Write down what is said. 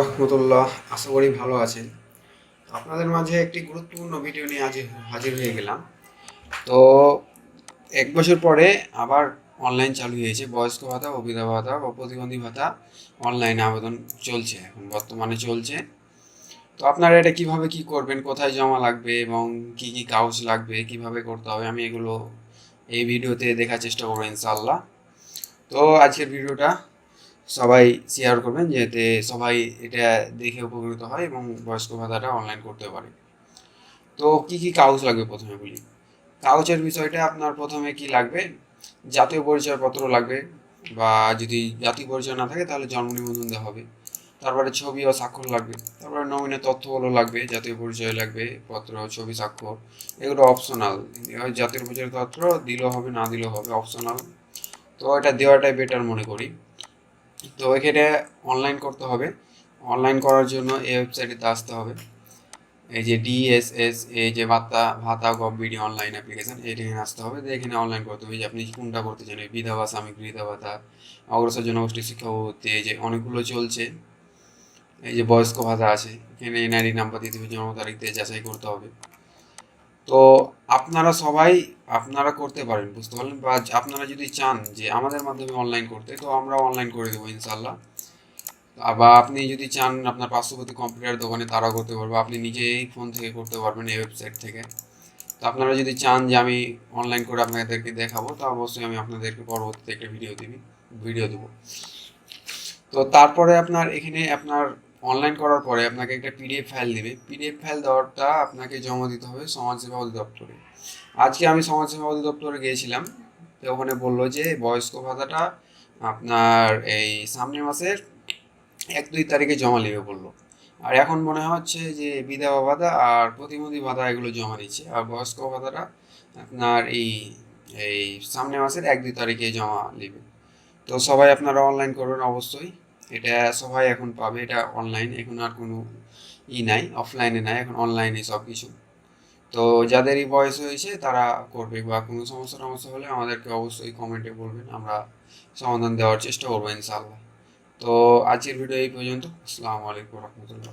রহমতুল্লাহ, আশা করি ভালো আছেন। আপনাদের মাঝে একটি গুরুত্বপূর্ণ ভিডিও নিয়ে আজ হাজির হয়ে গেলাম। তো এক বছর পরে আবার অনলাইন চালু হয়েছে। বয়স্ক ভাতা বিধবা ভাতা ও প্রতিবন্ধী ভাতা অনলাইনে আবেদন চলছে, এখন বর্তমানে চলছে। তো আপনারা এটা কীভাবে কি করবেন, কোথায় জমা লাগবে এবং কি কি কাগজ লাগবে, কীভাবে করতে হবে, আমি এগুলো এই ভিডিওতে দেখার চেষ্টা করব ইনশাল্লাহ তো আজকের ভিডিওটা সবাই শেয়ার করবেন যাতে সবাই এটা দেখে উপকৃত হয় এবং বয়স্ক ভাতাটা অনলাইন করতে পারে। তো কি কি কাগজ লাগবে প্রথমে বলি? কাগজের বিষয়টা আপনার প্রথমে কি লাগবে? জাতীয় পরিচয়পত্র লাগবে বা যদি জাতীয় পরিচয় না থাকে তাহলে জন্ম নিবন্ধন দেওয়া হবে। তারপরে ছবি ও স্বাক্ষর লাগবে। তারপরে নমিনের তথ্যগুলো লাগবে, জাতীয় পরিচয় লাগবে, পত্র, ছবি, স্বাক্ষর, এগুলো অপশনাল জাতীয় পরিচয় পত্র দিলেও হবে, না দিলেও হবে অপশনাল তো এটা দেওয়াটাই বেটার মনে করি। তো এখানে অনলাইন করতে হবে। অনলাইন করার জন্য এই ওয়েবসাইটে আসতে হবে। এই যে ডিএসএস এই যে ভাতা ভাতা গভ বিডি অনলাইন অ্যাপ্লিকেশন এখানে আসতে হবে। এখানে অনলাইন করতে হবে। যে আপনি কোনটা করতে চান বিধবা সাময়িক বৃদ্ধা ভাতা, অগ্রসর জনগোষ্ঠী, শিক্ষা পদ্ধতি এই যে অনেকগুলো চলছে। এই যে বয়স্ক ভাতা আছে, এখানে এনআইডি নাম্বার দিতে হবে জন্ম তারিখ দিয়ে যাচাই করতে হবে। তো আপনারা সবাই আপনারা করতে পারেন, বুঝতে পারলেন? বা আপনারা যদি চান যে আমাদের মাধ্যমে অনলাইন করতে, তো আমরা অনলাইন করে দেবো ইনশাল্লাহ বা আপনি যদি চান আপনার পার্শ্ববর্তী কম্পিউটার দোকানে তারাও করতে পারবে, আপনি নিজেই ফোন থেকে করতে পারবেন এই ওয়েবসাইট থেকে। তো আপনারা যদি চান যে আমি অনলাইন করে আপনাদেরকে দেখাবো, তো অবশ্যই আমি আপনাদেরকে পরবর্তীতে একটা ভিডিও দিবি ভিডিও দেবো। তো তারপরে আপনার এখানে আপনার অনলাইন করার পরে আপনাকে একটা পিডিএফ ফাইল দেবে। পিডিএফ ফাইল দেওয়াটা আপনাকে জমা দিতে হবে সমাজসেবা অধিদপ্তরে। আজকে আমি সমাজসেবা অধিদপ্তরে গিয়েছিলাম, তো ওখানে বলল যে বয়স্ক ভাতাটা আপনার এই সামনের মাসের এক দুই তারিখে জমা নেবে বলল। আর এখন মনে হচ্ছে যে বিধবা ভাতা আর প্রতিবন্ধী ভাতা এগুলো জমা নিচ্ছে আর বয়স্ক ভাতাটা আপনার এই এই সামনের মাসের এক দুই তারিখে জমা নেবে। তো সবাই আপনারা অনলাইন করবেন অবশ্যই। এটা সবাই এখন পাবে, এটা অনলাইন এখন আর কোনো ই নাই অফলাইনে নাই, এখন অনলাইনে সব কিছু তো যাদেরই বয়স হয়েছে তারা করবে বা কোনো সমস্যা টমস্যা হলে আমাদেরকে অবশ্যই কমেন্টে বলবেন, আমরা সমাধান দেওয়ার চেষ্টা করব ইনশাআল্লাহ। তো আজকের ভিডিও এই পর্যন্ত, আসসালামু আলাইকুম রহমতুল্লাহ।